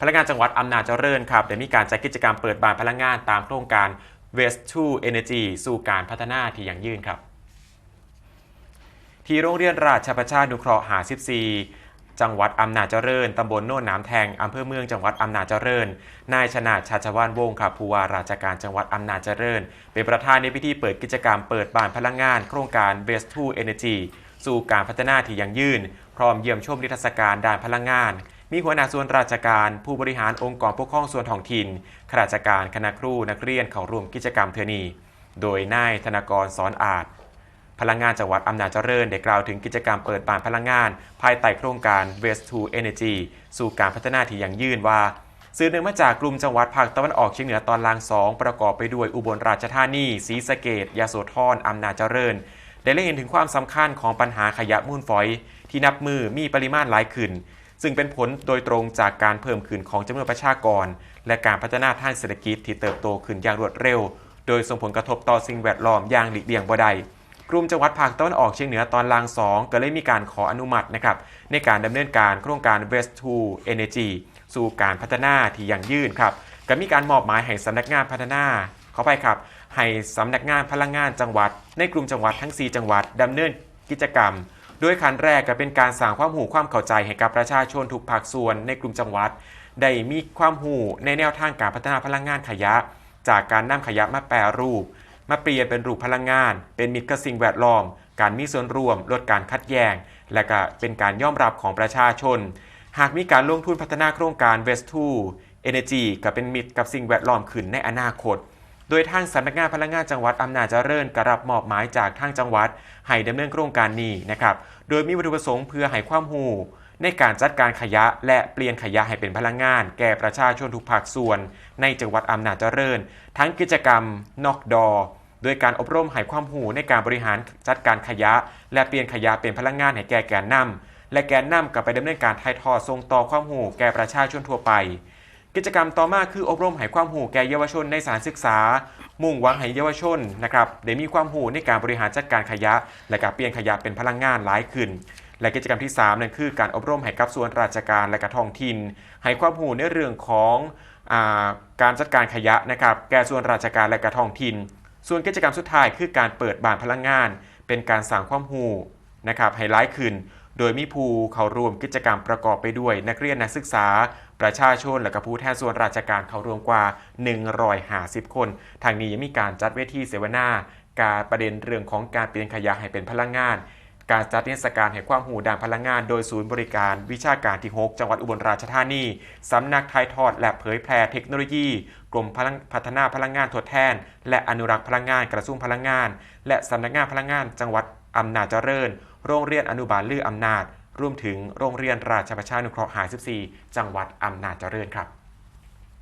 พนักงานจังหวัดอำนาจเจริญครับได้มีการจัดกิจกรรมเปิดบานพลังงานตามโครงการ Waste to Energy สู่การพัฒนาที่ยั่งยืนครับ ที่โรงเรียนราชประชานุเคราะห์หา14 จังหวัดอำนาจเจริญตำบลโน่นน้ำแทงอำเภอเมืองจังหวัดอำนาจเจริญ นายชนาชาชวานวงศ์ครับผู้ว่าราชการจังหวัดอำนาจเจริญ เป็นประธานในพิธีเปิดกิจกรรมเปิดบานพลังงาน โครงการ Waste to Energy สู่การพัฒนาที่ยั่งยืน พร้อมเยี่ยมชมนิทรรศการด้านพลังงาน มีหัวหน้าส่วนราชการผู้บริหารองค์กรปกครองส่วนท้องถิ่นข้าราชการคณะครูนักเรียนเข้าร่วมกิจกรรมเทอนี โดยนายธนากรสอนอาจ พลังงานจังหวัดอำนาจเจริญได้กล่าวถึงกิจกรรมเปิดบานพลังงาน ภายใต้โครงการ Waste to Energy สู่การพัฒนาที่ยั่งยืนว่าสื่อเนื่องมาจากกลุ่มจังหวัดภาคตะวันออกเฉียงเหนือตอนล่างสองประกอบไปด้วยอุบลราชธานีศรีสะเกดยโสธรอำนาจเจริญ ได้เล็งเห็นถึงความสำคัญของปัญหาขยะมูลฝอย ที่นับมือมีปริมาณหลายขึ้น ซึ่งเป็นผลโดยตรงจากการเพิ่มขึ้นของจำนวนประชากร และการพัฒนาทางเศรษฐกิจที่เติบโตขึ้นอย่างรวดเร็ว โดยส่งผลกระทบต่อสิ่งแวดล้อมอย่างหลีกเลี่ยงบ่ได้กลุ่มจังหวัดภาคตะวันออกเฉียงเหนือตอนล่าง 2 ก็เลยมีการขออนุมัตินะครับในการดำเนินการโครงการ West to Energy สู่การพัฒนาที่ยั่งยืนครับก็มีการมอบหมายให้สำนักงานพัฒนาขอไปครับให้สำนักงานพลังงานจังหวัด ในกลุ่มจังหวัดทั้ง 4 จังหวัดดำเนินกิจกรรม โดยขั้นแรกก็เป็นการสร้างความหูความเข้าใจให้กับประชาชนทุกภาคส่วนในกลุ่มจังหวัด ได้มีความหูในแนวทางการพัฒนาพลังงานขยะ จากการนำขยะมาแปรรูป มาเปลี่ยนเป็นรูปพลังงาน เป็นมิตรกับสิ่งแวดล้อม การมีส่วนร่วม ลดการคัดแย้งและก็เป็นการยอมรับของประชาชน หากมีการลงทุนพัฒนาโครงการ West 2 Energy ก็เป็นมิตรกับสิ่งแวดล้อมขึ้นในอนาคต โดยทางสำนักงานพลังงานจังหวัดอำนาจเจริญกรับมอบหมายจากทางจังหวัด ให้ดำเนินโครงการนี้นะครับ โดยมีวัตถุประสงค์เพื่อให้ความรู้ในการจัดการขยะและเปลี่ยนขยะให้เป็นพลังงาน แก่ประชาชนทุกภาคส่วน ในจังหวัดอำนาจเจริญ ทั้งกิจกรรม นอกดอโดยการอบรมให้ความรู้ในการบริหารจัดการขยะ และเปลี่ยนขยะเป็นพลังงานให้แก่แกนนำและแกนนำกลับไปดำเนินการถ่ายทอดส่งต่อความรู้แก่ประชาชนทั่วไป กิจกรรมต่อมาคืออบรมให้ความรู้แก่เยาวชนในสถานศึกษา มุ่งหวังให้เยาวชนนะครับได้มีความรู้ในการบริหารจัดการขยะ และการเปลี่ยนขยะเป็นพลังงานหลายขึ้นและกิจกรรมที่ 3 นั่นคือการอบรมให้กับส่วนราชการและกระท้องถิ่นให้ความรู้ในเรื่องของอการจัดการขยะนะครับ แก่ส่วนราชการและกระท้องถิ่น ส่วนกิจกรรมสุดท้ายคือการเปิดบานพลังงาน เป็นการสร้างความรู้นะครับให้หลายขึ้น โดยมีผู้เข้าร่วมกิจกรรมประกอบไปด้วย นักเรียนนักศึกษา ประชาชนและก็ผู้แทนส่วนราชการเข้าร่วมกว่า 150 คน ทางนี้ยังมีการจัดเวทีเสวนา การประเด็นเรื่องของการเปลี่ยนขยะให้เป็นพลังงาน การจัดนิทศการให้ความรู้ด้านพลังงาน โดยศูนย์บริการวิชาการที่ 6 จังหวัดอุบลราชธานี สำนักไทยทอด และเผยแพร่เทคโนโลยี กรมพพัฒนาพลังงานทดแทน และอนุรักษ์พลังงานกระทรวงพลังงาน และสำนักงานพลังงาน จังหวัดอำนาจเจริญโรงเรียนอนุบาลลืออำนาจ รวมถึงโรงเรียนราชประชานุเคราะห์หา14 จังหวัดอำนาจเจริญครับ